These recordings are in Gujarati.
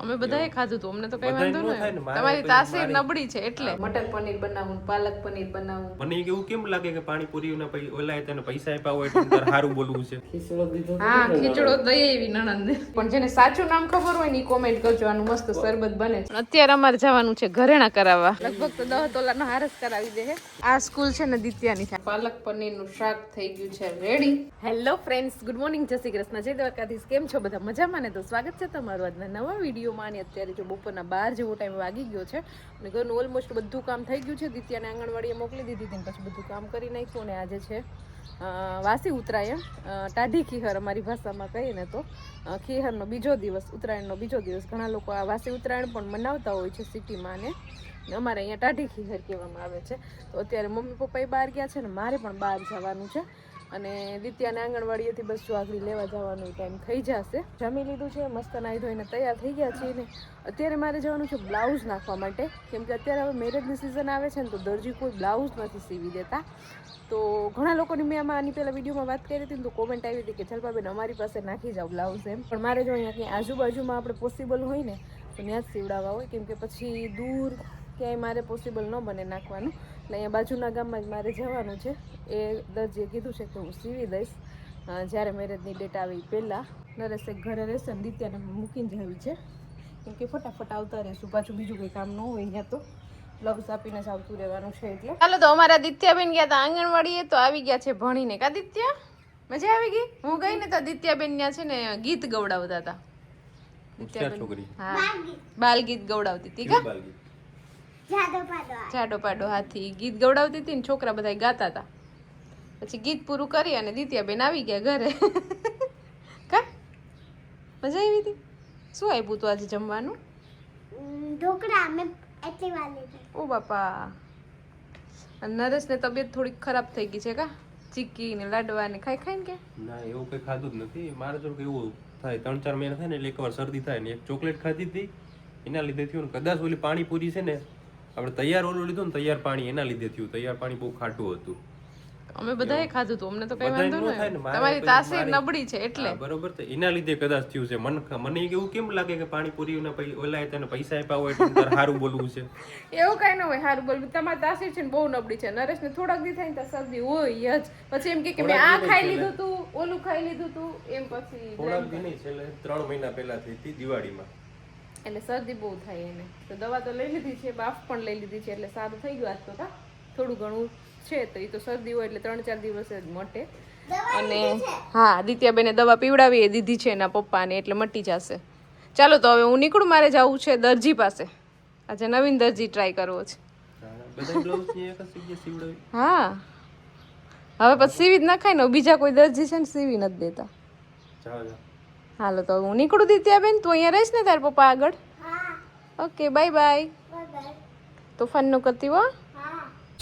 અમે બધાએ ખાધું હતું. અમને તો કઈ વાંધો ન નહીં તમારી તાસીર નબળી છે એટલે. મટર પનીર બનાવું પાલક પનીર બનાવું. મને એવું કેમ લાગે કે પાણીપુરી ના પૈ ઓલા તને પૈસા આપ્યા હોય એટલે સારું બોલવું છે? ખીચડો દીધો હા ખીચડો દઈ એવી નણંદ. પણ જેને સાચું નામ ખબર હોય ને કોમેન્ટ કરજો આનું મસ્ત શરબત બને. છે અત્યારે અમારે જવાનું છે ઘરેણા કરાવવા. લગભગ તો દહ તોલાનો હારસ કરાવી દે આ સ્કૂલ છે ને દિત્યાની છે. પાલક પનીરનું શાક થઈ ગયું છે ready hello friends good morning જય શ્રી કૃષ્ણ. જય દ્વારકાધીશ. કેમ છો બધા? મજામાં ને? તો સ્વાગત છે તમારું આજના નવા વિડીયોમાં અને અત્યારે જો બપોરના બાર જેવો ટાઈમ વાગી ગયો છે અને ઘરનું ઓલમોસ્ટ બધું કામ થઈ ગયું છે. દિત્યાને આંગણવાડીએ મોકલી દીધી હતી પછી બધું કામ કરી નાખ્યું અને આજે છે વાસી ઉત્તરાયણ. ટાઢી ખીહર અમારી ભાષામાં કહીએ ને તો. ખીહરનો બીજો દિવસ, ઉત્તરાયણનો બીજો દિવસ. ઘણા લોકો આ વાસી ઉત્તરાયણ પણ મનાવતા હોય છે સિટીમાં ને. ને અમારે અહીંયા ટાઢી ખીહર કહેવામાં આવે છે. તો અત્યારે મમ્મી પપ્પાએ બહાર ગયા છે ને મારે પણ બહાર જવાનું છે. અને દિત્યાને આંગણવાડીએથી બસ જો આગળ લેવા જવાનો ટાઈમ થઈ જશે. જમી લીધું છે, મસ્ત નાહી ધોઈને તૈયાર થઈ ગયા છીએ ને. અત્યારે મારે જવાનું છે બ્લાઉઝ નાખવા માટે. કેમ કે અત્યારે હવે મેરેજની સિઝન આવે છે ને, તો દરજી કોઈ બ્લાઉઝ નથી સીવી દેતા. તો ઘણા લોકોની મેં આમાં આની પહેલાં વિડીયોમાં વાત કરી હતી ને, તો કોમેન્ટ આવી હતી કે જલપાબેન અમારી પાસે નાખી જાઓ બ્લાઉઝ એમ. પણ મારે જો અહીંયા ક્યાંય આજુબાજુમાં આપણે પોસિબલ હોય ને, તો ત્યાં જ સીવડાવવા હોય. કેમ કે પછી દૂર ક્યાંય મારે પોસિબલ ન બને નાખવાનું. એટલે અહીંયા બાજુના ગામમાં જ મારે જવાનું છે. એ દરજીએ કીધું છે કે હું સીવી દઈશ. જ્યારે મેરેજની ડેટ આવી એ પહેલાં. નરેશ એક ઘરે રહેશે ને દિત્યાને મૂકીને જવી છે. કેમ કે ફટાફટ આવતા રહેશું. પાછું બીજું કંઈ કામ ન હોય અહીંયા તો. બ્લાઉઝ આપીને જ આવતું રહેવાનું છે એટલે. ચાલો તો અમારા દિત્યાબેન ગયા હતા આંગણવાડીએ તો આવી ગયા છે ભણીને. કા દિત્યા? મજા આવી ગઈ? હું ગઈ ને તો દિત્યાબેન ત્યાં છે ને ગીત ગવડાવતા હતા હોશિયાર હા. બાલ ગીત ગવડાવતી હતી કા. જાડો પાડો હાથી. ગીત ગવડાવતી હતી ને છોકરા બધા ગાતા હતા પછી ગીત પૂરું કરી અને દિત્યાબેન આવી ગયા ઘરે. કા? મજા આવી હતી? શું આપ્યું તું આજે જમવાનું? ઢોકળા. અમે એટલી વાર લીધી. ઓ બાપા. નરેશ નરેશને તબિયત થોડીક ખરાબ થઈ ગઈ છે કા? ચીકી ને લાડવા ને ખાઈ ખાઈને કે ના એવું કઈ ખાધું જ નથી. મારે જો એવું થાય ત્રણ ચાર મહિના થાય ને એટલે એકવાર શરદી થાય ને એક ચોકલેટ ખાધી હતી. એના લીધે થયું ને કદાચ ઓલી પાણીપુરી છે ને આપણે તૈયાર ઓલું લીધું ને તૈયાર પાણી એના લીધે થયું. તૈયાર પાણી બહુ ખાટું હતું. અમે બધાએ ખાધું હતું. અમને તો કઈ વાંધો નહીં તમારી તાસીર નબળી છે એટલે. બરોબર તો એના લીધે કદાચ થયું છે. મન મને એવું કેમ લાગે કે પાણીપુરી ના પૈ ઓલા તને પૈસા આપ્યા હોય એટલે સારું બોલવું છે? એવું કઈ ન હોય સારું બોલ તમારી તાસીર છે ને બહુ નબળી છે. નરેશ ને થોડાક દી થાય ને શરદી હોય જ. પછી એમ કે કે મેં આ ખાઈ લીધું તું ઓલું ખાઈ લીધું તું એમ પછી થોડાક દી નહીં છેલ્લે. ત્રણ મહિના પહેલા થઈ હતી દિવાળીમાં. એટલે શરદી બહુ થાય એને. તો દવા તો લઈ લીધી છે બાફ પણ લઈ લીધી છે એટલે સારું થઈ ગયું આજ તો કા? થોડું ઘણું છે તો એ તો શરદી હોય એટલે ત્રણ ચાર દિવસે જ મટે. અને હા દિત્યાબેને દવા પીવડાવી એ દીધી છે એના પપ્પાને એટલે મટી જશે. ચાલો તો હવે હું નીકળું મારે જવું છે દરજી પાસે. આજે નવીન દરજી ટ્રાય કરવો છે. ની હા. હવે પછી સીવી જ નખાય ને બીજા કોઈ દરજી છે ને સીવી નથી દેતા. જાઓ. હાલો તો હું નીકળું દિત્યાબેન? તું અહીંયા રહીશ ને તાર પપ્પા આગળ? ઓકે બાય બાય તો તોફાનનું કરતી હા.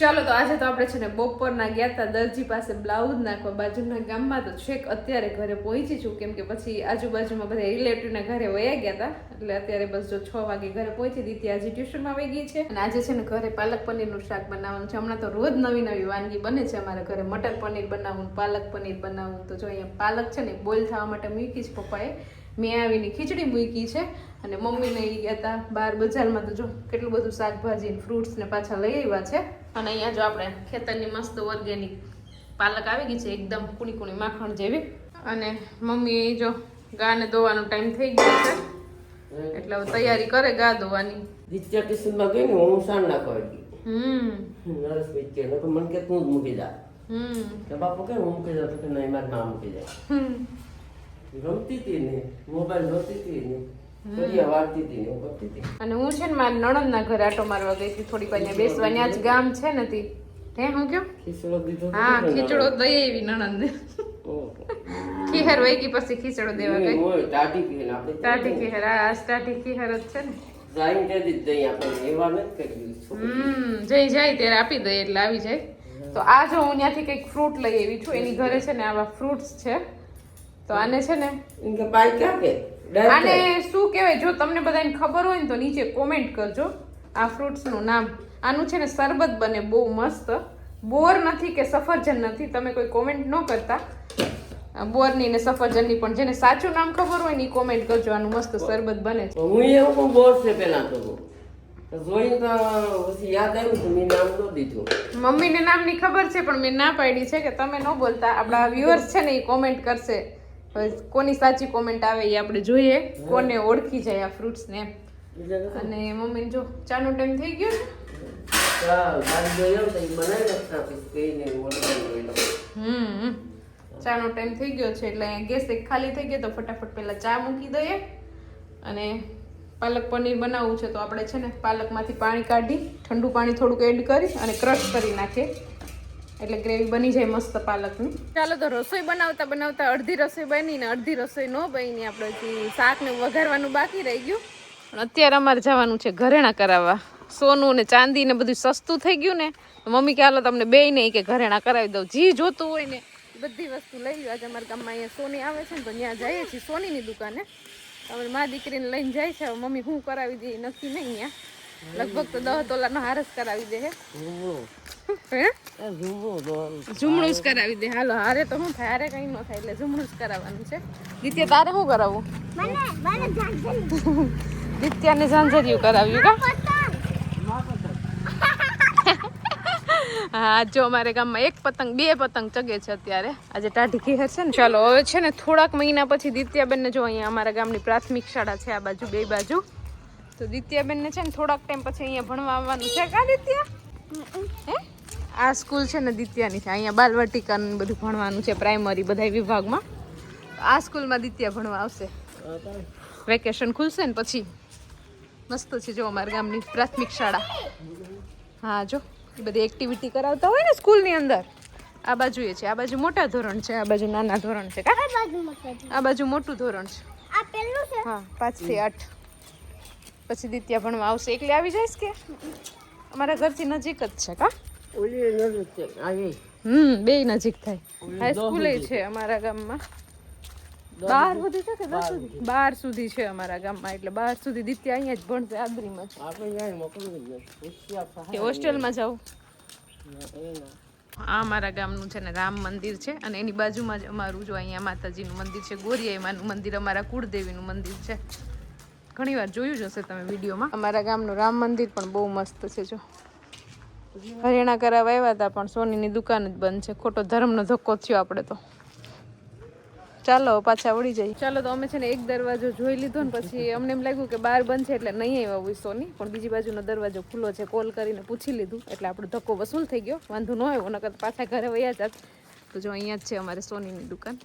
ચાલો તો આજે તો આપણે છે ને બપોરના ગયા હતા દરજી પાસે બ્લાઉઝ નાખવા બાજુના ગામમાં તો છેક અત્યારે ઘરે પહોંચી છું, કેમ કે પછી આજુબાજુમાં બધા રિલેટિવના ઘરે વયા ગયા હતા એટલે અત્યારે બસ જો છ વાગે ઘરે પહોંચી દીધી, આજે ટ્યુશનમાં આવી ગઈ છે. અને આજે છે ને ઘરે પાલક પનીરનું શાક બનાવવાનું છે. હમણાં તો રોજ નવી નવી વાનગી બને છે અમારા ઘરે. મટર પનીર બનાવવું પાલક પનીર બનાવવું તો જો અહીંયા પાલક છે ને બોઇલ થવા માટે મૂકી છે પપ્પાએ. મેં આવીને ખીચડી મૂકી છે અને મમ્મીને એ ગયા હતા બહાર બજારમાં તો જો કેટલું બધું શાકભાજી ફ્રૂટ્સ ને પાછા લઈ આવ્યા છે. અને અહીંયા જો આપણે ખેતરની મસ્ત ઓર્ગેનિક પાલક આવી ગઈ છે એકદમ કુણી કુણી માખણ જેવી. અને મમ્મી જો ગાને ધોવાનો ટાઈમ થઈ ગયો છે. એટલે હવે તૈયારી કરે ગા ધોવાની. દિત્યા ટ્યુશનમાં ગઈ ને હું સાંજ નાખવા ગઈ. હમ. નરસ કે નકર મને કે તું જ મૂકી જા. હમ. તો બાપુ કે હું મૂકી જાઉં? તો કે નહીં મારી માં મૂકી જાય. હમ. રમતી હતી ને મોબાઈલ રમતી હતી ને. ને અને હું છે ને મારી નણંદના ઘરે આટો મારવા ગઈ હતી થોડીક વાર બેસવા. ત્યાં જ ગામ છે ને તી. હે હું કયો? હા ખીચડો દઈ એવી નણંદ. ખીહર ગઈ પછી ખીચડો દેવા ગઈ. ટાટી ખીહર આ ટાટી ખીહર જ છે ને. ને જઈ જાય ત્યારે આપી દઈએ એટલે આવી જાય. તો આ જો હું ત્યાંથી કંઈક ફ્રૂટ લઈ આવી છું એની ઘરે છે ને આવા ફ્રૂટ્સ છે. તો આને છે ને બાઈક કે? આને શું કહેવાય જો તમને બધાને ખબર હોય ને તો નીચે કોમેન્ટ કરજો. આ ફ્રૂટ્સનું નામ. આનું છે ને શરબત બને બહુ મસ્ત. બોર નથી કે સફરજન નથી તમે કોઈ કોમેન્ટ ન કરતા. બોરની ને સફરજનની પણ જેને સાચું નામ ખબર હોય ને એ કોમેન્ટ કરજો આનું મસ્ત શરબત બને છે. હું એવું પણ બોર છે પેલા તો. તો જોઈને તો પછી યાદ આવ્યું તો મેં નામ ન દીધું. મમ્મીને નામની ખબર છે પણ મેં ના પાડી છે કે તમે ન બોલતા. આપણા વ્યુઅર્સ છે ને એ કોમેન્ટ કરશે. કોની સાચી કોમેન્ટ આવે એ આપણે જોઈએ. કોને ઓળખી જાય આ ફ્રૂટ્સ ને. એમ. અને મમ્મીને જો ચાનો ટાઈમ થઈ ગયો છે? ચાનો ટાઈમ થઈ ગયો છે એટલે ગેસ એક ખાલી થઈ ગયો તો ફટાફટ પહેલાં ચા મૂકી દઈએ. અને પાલક પનીર બનાવવું છે તો આપણે છે ને પાલકમાંથી પાણી કાઢી ઠંડુ પાણી થોડુંક એડ કરી અને ક્રશ કરી નાખીએ. એટલે ગ્રેવી બની જાય મસ્ત પાલકની. ચાલો તો રસોઈ બનાવતા બનાવતા અડધી રસોઈ બની ને અડધી રસોઈ ન બની આપણે હજી શાક ને વઘારવાનું બાકી રહી ગયું. પણ અત્યારે અમારે જવાનું છે ઘરેણા કરાવવા. સોનું ને ચાંદી ને બધું સસ્તું થઈ ગયું ને મમ્મી કે, હાલો, તમને બે નહીં, કે ઘરેણા કરાવી દઉં. જી જોતું હોય ને. બધી વસ્તુ લઈ લો આજે અમારા ગામમાં અહીંયા સોની આવે છે ને, તો ત્યાં જઈએ છીએ સોનીની દુકાને. અમે મા દીકરીને લઈને જાય છે. હવે મમ્મી હું કરાવી દઈએ નક્કી નહીં ત્યાં લગભગ તો દહ તોલાનો નો હારસ કરાવી દે હે. ઝૂમરું. હે? એ ઝૂમરું દોવાનું. ઝુમડું જ કરાવી દે. હાલો હારે તો શું થાય? હારે કંઈ ન થાય એટલે ઝુમડું જ કરાવવાનું છે. દિત્ય તારે શું કરાવવું? મને મને દિત્યાને ઝાંઝરિયું કરાવ્યું કા? હા જો અમારે ગામમાં એક પતંગ બે પતંગ ચગે છે અત્યારે. આજે ટાઢી ઘેર છે ને. ચાલો હવે છે ને થોડાક મહિના પછી દિત્યાબેનને જો અહીંયા અમારા ગામની પ્રાથમિક શાળા છે આ બાજુ બે બાજુ. તો દિત્યાબેનને છે ને થોડાક ટાઈમ પછી અહીંયા ભણવા આવવાનું છે કા દિત્યા? હે? આ સ્કૂલ છે ને દિત્યાની છે. અહીંયા બાલવાટિકા બધું ભણવાનું છે પ્રાઇમરી બધા વિભાગમાં. આ સ્કૂલમાં દિત્યા ભણવા આવશે. વેકેશન ખુલશે ને પછી. મસ્ત છે જો અમારા ગામની પ્રાથમિક શાળા. હા જો. એ બધી એક્ટિવિટી કરાવતા હોય ને સ્કૂલની અંદર. આ બાજુ એ છે. આ બાજુ મોટા ધોરણ છે આ બાજુ નાના ધોરણ છે. આ બાજુ મોટું ધોરણ. છે. છે? હા પાંચથી આઠ. પછી દિત્યા ભણવા આવશે. એકલી આવી જઈશ કે? અમારા ઘરથી નજીક જ છે કા? ઓલી નજીક છે આવી. હમ બે નજીક થાય. હાઈસ્કૂલે છે અમારા ગામમાં. બાર સુધી છે કે દસ સુધી? બાર સુધી છે અમારા ગામમાં એટલે બાર સુધી દિત્યા અહીંયા જ ભણશે આદરીમાં આપણે હોસ્ટેલમાં જાઉં આ અમારા ગામનું છે ને રામ મંદિર છે અને એની બાજુમાં જ અમારું જો અહીંયા માતાજીનું મંદિર છે ગોરિયાઈ માનું મંદિર અમારા કુળદેવીનું મંદિર છે. ઘણી વાર જોયું જ હશે તમે વિડીયોમાં. અમારા ગામનું રામ મંદિર પણ બહુ મસ્ત છે જો. હરિયાણા કરાવવા આવ્યા હતા પણ સોનીની દુકાન જ બંધ છે. ખોટો ધર્મનો ધક્કો થયો આપણે તો. ચાલો પાછા વળી જઈએ. ચાલો તો અમે છે ને એક દરવાજો જોઈ લીધો ને પછી અમને એમ લાગ્યું કે બહાર બંધ છે એટલે નહીં આવ્યા હોય સોની. પણ બીજી બાજુનો દરવાજો ખુલ્લો છે કોલ કરીને પૂછી લીધું. એટલે આપણો ધક્કો વસૂલ થઈ ગયો. વાંધો ન આવ્યો નકર પાછા ઘરે વયા જાત. તો જો અહીંયા જ છે અમારે સોનીની દુકાન.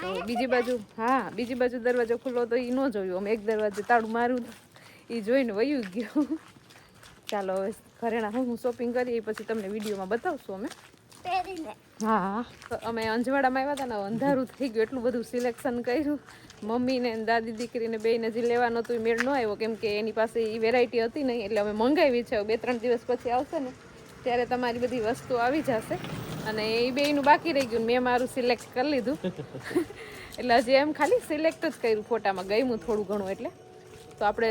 તો બીજી બાજુ હા બીજી બાજુ દરવાજો ખુલ્લો તો એ ન જોયું. અમે એક દરવાજે તાળું માર્યું એ જોઈને વયું ગયું. ચાલો હવે ઘરેણા હું હું શોપિંગ કરી એ પછી તમને વિડીયોમાં બતાવશું અમે. હા અમે અંજવાડામાં આવ્યા હતા ને અંધારું થઈ ગયું એટલું બધું સિલેક્શન કર્યું. મમ્મીને દાદી દીકરીને બેને જે લેવાનો હતું એ મેળ ન આવ્યો કેમ કે એની પાસે એ વેરાયટી હતી નહીં એટલે અમે મંગાવી છે બે ત્રણ દિવસ પછી આવશે ને ત્યારે તમારી બધી વસ્તુ આવી જશે. અને એ બેયનું બાકી રહી ગયું મેં મારું સિલેક્ટ કરી લીધું. એટલે હજી એમ ખાલી સિલેક્ટ જ કર્યું ફોટામાં ગયું થોડું ઘણું એટલે. તો આપણે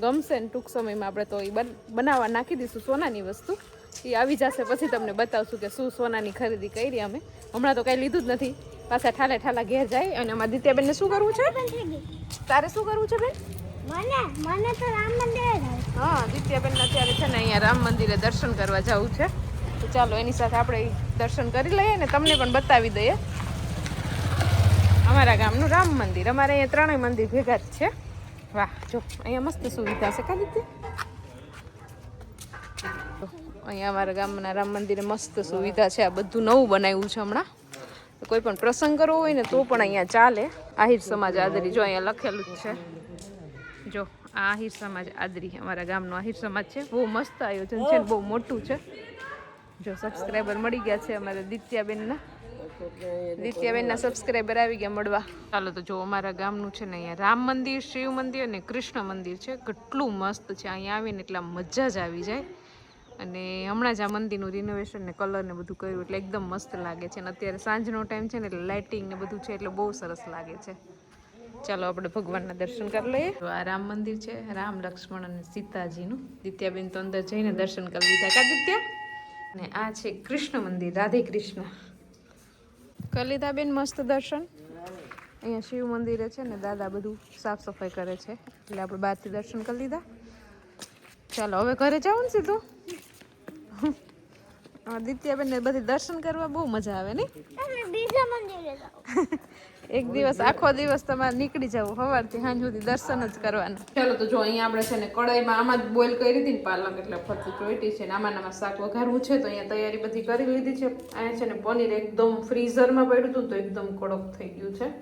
ગમશે ને ટૂંક સમયમાં આપણે તો એ બન- બનાવવા નાખી દઈશું સોનાની વસ્તુ. એ આવી જશે પછી તમને બતાવશું કે શું સોનાની ખરીદી કરી અમે. હમણાં તો કાંઈ લીધું જ નથી. પાછા ઠાલે ઠાલા ઘેર જાય અને અમારા દિત્યાબેનને શું કરવું છે? તારે શું કરવું છે બેન? મને મને તો રામ મંદિરે હા દિત્યાબેન અત્યારે છે ને અહીંયા રામ મંદિરે દર્શન કરવા જવું છે. તો ચાલો, એની સાથે આપણે દર્શન કરી લઈએ ને તમને પણ બતાવી દઈએ. અમારા ગામનું રામ મંદિર. અમારે અહીંયા ત્રણેય મંદિર ભેગા જ છે. વાહ, જો, અહીંયા મસ્ત સુવિધા છે કા તો. અહીંયા અમારા ગામના રામ મંદિરે મસ્ત સુવિધા છે. આ બધું નવું બનાવ્યું છે હમણાં. કોઈ પણ પ્રસંગ કરવો હોય ને તો પણ અહીંયા ચાલે. આહિર સમાજ આદરી, જો અહીંયા લખેલું જ છે. જો, આ આહિર સમાજ આદરી અમારા ગામનો આહિર સમાજ છે. બહુ મસ્ત આયોજન છે બહુ મોટું છે. જો સબસ્ક્રાઈબર મળી ગયા છે અમારા દિત્યાબેનના. દિત્યાબેનના સબસ્ક્રાઈબર આવી ગયા મળવા. ચાલો તો જો અમારા ગામનું છે ને અહીંયા રામ મંદિર, શિવ મંદિર અને કૃષ્ણ મંદિર છે. કેટલું મસ્ત છે. અહીંયા આવીને એટલા મજા જ આવી જાય. અને હમણાં જ આ મંદિરનું રિનોવેશન ને કલર ને બધું કર્યું એટલે એકદમ મસ્ત લાગે છે. અને અત્યારે સાંજનો ટાઈમ છે ને એટલે લાઇટિંગ ને બધું છે એટલે બહુ સરસ લાગે છે. ચાલો આપણે ભગવાનના દર્શન કરી લઈએ. આ રામ મંદિર છે. રામ લક્ષ્મણ અને સીતાજીનું. દિત્યાબેન તો અંદર જઈને દર્શન કરી લીધા. કા દિત્યા? અને આ છે કૃષ્ણ મંદિર રાધે કૃષ્ણ. કલિતાબેન મસ્ત દર્શન. અહીંયા શિવ મંદિરે છે ને દાદા બધું સાફ સફાઈ કરે છે. એટલે આપણે બહારથી દર્શન કરી લીધા. ચાલો હવે ઘરે જાવ ને સીધું? આદિત્યબેન ને બધી દર્શન કરવા બહુ મજા આવે ને બીજા મંદિરે જાઓ એક દિવસ, આખો દિવસ તમારે નીકળી જવું, સવારથી સાંજ સુધી દર્શન જ કરવાના. ચાલો તો જો અહીંયા આપણે છે ને કડાઈમાં આમાં જ બોઇલ કરી હતી ને પાલક, એટલે ફરતી ચોઈટી છે ને આમાં આમાં શાક વઘારવું છે તો અહીંયા તૈયારી બધી કરી લીધી છે. અહીંયા છે ને પનીર એકદમ ફ્રીઝરમાં પડ્યું હતું તો એકદમ કડક થઈ ગયું છે.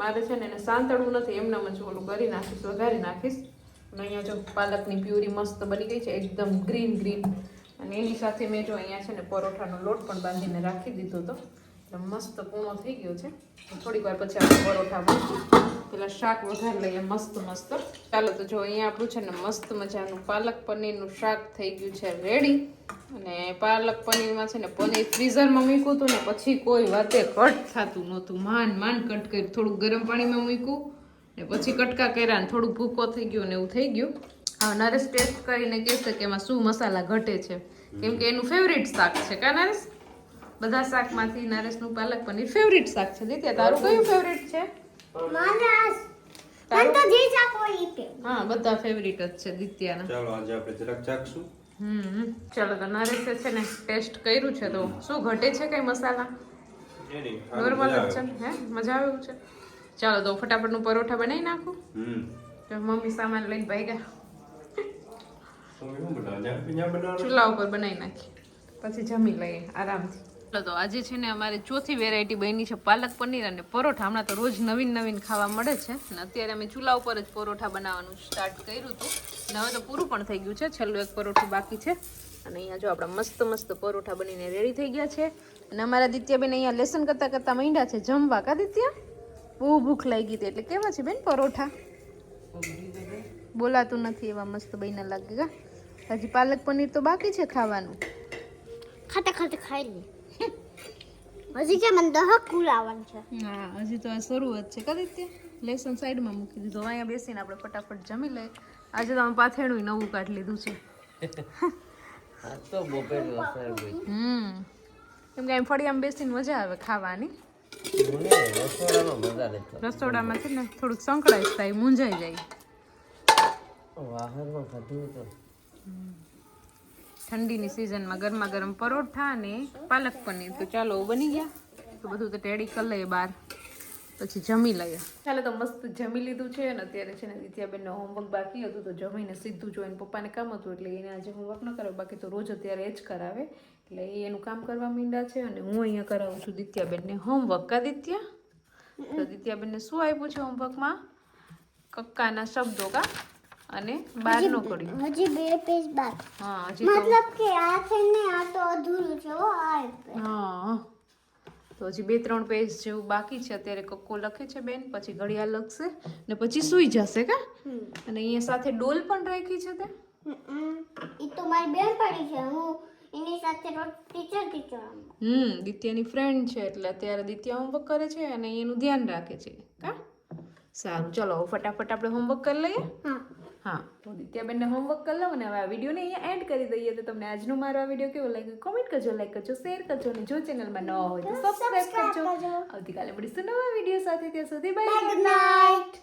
મારે છે ને એને સાંતળવું નથી એમનામ જ ઓલું કરી નાખીશ, વઘારી નાખીશ. અને અહીંયા જો પાલકની પ્યુરી મસ્ત બની ગઈ છે, એકદમ ગ્રીન ગ્રીન અને એની સાથે મેં જો અહીંયા છે ને પરોઠાનો લોટ પણ બાંધીને રાખી દીધો હતો મસ્ત પૂણો થઈ ગયો છે. થોડીક વાર પછી આપણે પરોઠા મૂકીશું પેલા શાક વઘાર લઈએ, મસ્ત મસ્ત. ચાલો તો જો અહીંયા આપણું છે ને મસ્ત મજાનું પાલક પનીરનું શાક થઈ ગયું છે રેડી અને પાલક પનીરમાં છે ને પનીર ફ્રીઝરમાં મૂક્યું હતું ને પછી કોઈ વાતે કટ થતું નહોતું. માંડ માંડ કટ કર્યું. થોડુંક ગરમ પાણીમાં મૂક્યું ને પછી કટકા કર્યા ને થોડુંક ભૂકો થઈ ગયું ને એવું થઈ ગયું. હવે નરેશ ટેસ્ટ કરીને કહેશે કે એમાં શું મસાલા ઘટે છે. કેમ કે એનું ફેવરિટ શાક છે, કા નરેશ? બધા શાકમાંથી નરેશનું પાલક પનીર ફેવરિટ શાક છે. દિત્યા તારું કયું ફેવરિટ છે? હા બધા ફેવરિટ જ છે દિત્યાના. ચાલો આજે આપણે જરાક ચાખશું. હમ ચાલો તો નરેશે છે ને ટેસ્ટ કર્યું છે તો શું ઘટે છે કઈ મસાલા? નોર્મલ જ છે? ને? હે મજા આવે એવું છે? ચાલો તો ફટાફટનું પરોઠા બનાવી નાખું. હમ. તો મમ્મી સામાન લઈને ભાઈ ચૂલા ઉપર બનાવી નાખી. પછી જમી લઈએ આરામથી. તો આજે છે ને અમારે ચોથી વેરાયટી બની છે પાલક પનીર અને પરોઠા. હમણાં તો રોજ નવીન નવીન ખાવા મળે છે અને અત્યારે અમે ચૂલા ઉપર જ પરોઠા બનાવવાનું સ્ટાર્ટ કર્યું હતું અને હવે તો પૂરું પણ થઈ ગયું છે. છેલ્લું એક પરોઠું બાકી છે અને અહીંયા જો આપણા મસ્ત મસ્ત પરોઠા બનીને રેડી થઈ ગયા છે. અને અમારા દિત્યાબેન અહીંયા લેસન કરતાં કરતાં માંડ્યા છે જમવા. કા દિત્યા? બહુ ભૂખ લાગી હતી એટલે કેવા છે બેન પરોઠા? બોલાતું નથી એવા મસ્ત બહીના લાગે હજી પાલક પનીર તો બાકી છે ખાવાનું. ખાતા ખાતા ખાઈ લે હજી કે મને દહક કુલાવન છે. હા હજી તો આ શરૂઆત છે. કરી તે લેસન સાઈડમાં મૂકી દીધું. અહીંયા બેસીને આપણે ફટાફટ જમી લઈએ. આજે તો અમે પાથેણું નવું કાઢ લીધું છે. આ તો બપોર અસર ગઈ હમ. કેમ કે એમ ફળિયામાં બેસીને મજા આવે ખાવાની. રસોડામાં છે ને થોડુંક સંકળાય થાય મૂંઝાઈ જાય. વાહનમાં ખાધું તો. ઠંડીની સિઝનમાં ગરમા ગરમ પરોઠા અને પાલક પનીર. તો ચાલો બની ગયા? તો બધું તો રેડી કરી લઈએ બહાર. પછી જમી લઈએ. ચાલો, તો મસ્ત જમી લીધું છે અને અત્યારે છે ને દિત્યાબેનનો હોમવર્ક બાકી હતું, તો જમીને સીધું જોઈને પપ્પાને કામ હતું, એટલે એને આજે હોમવર્ક ન કરાવે બાકી તો રોજ અત્યારે એ જ કરાવે. એટલે એ એનું કામ કરવા માંડ્યા છે અને હું અહીંયા કરાવું છું દિત્યાબેનને હોમવર્ક કા દિત્યા? તો દિત્યાબેનને શું આપ્યું છે હોમવર્કમાં કક્કાના શબ્દો કા? અને બારનો કર્યું હજી બે પેજ બાકી હા હજી મતલબ કે આ છે ને આ તો અધૂરું છે હો આ હા. તો હજી બે ત્રણ પેજ જેવું બાકી છે. અત્યારે કક્કો લખે છે બેન પછી ઘડિયાળ લખશે ને પછી સૂઈ જશે કા? અને અહીંયા સાથે ડોલ પણ રાખી છે તે? ઈ તો મારી બેન પડી છે. હું એની સાથે ટીચર ટીચર હમ દિત્યાની ફ્રેન્ડ છે એટલે અત્યારે દિત્યા હોમવર્ક કરે છે અને એનું ધ્યાન રાખે છે. કા? સારું ચલો ફટાફટ આપણે હોમવર્ક કરી લઈએ. હા. હા. તો દિત્યાબેનને હોમવર્ક કરી લઉં અને હવે આ વિડીયોને અહીંયા એન્ડ કરી દઈએ તો તમને આજનો મારો આ વીડિયો કેવો લાગ્યો? કોમેન્ટ કરજો લાઈક કરજો શેર કરજો અને જો ચેનલમાં ન હોય તો સબસ્ક્રાઈબ કરજો. આવતીકાલે મળીશું નવા વીડિયો સાથે. ત્યાં સુધી બાય ગુડ નાઇટ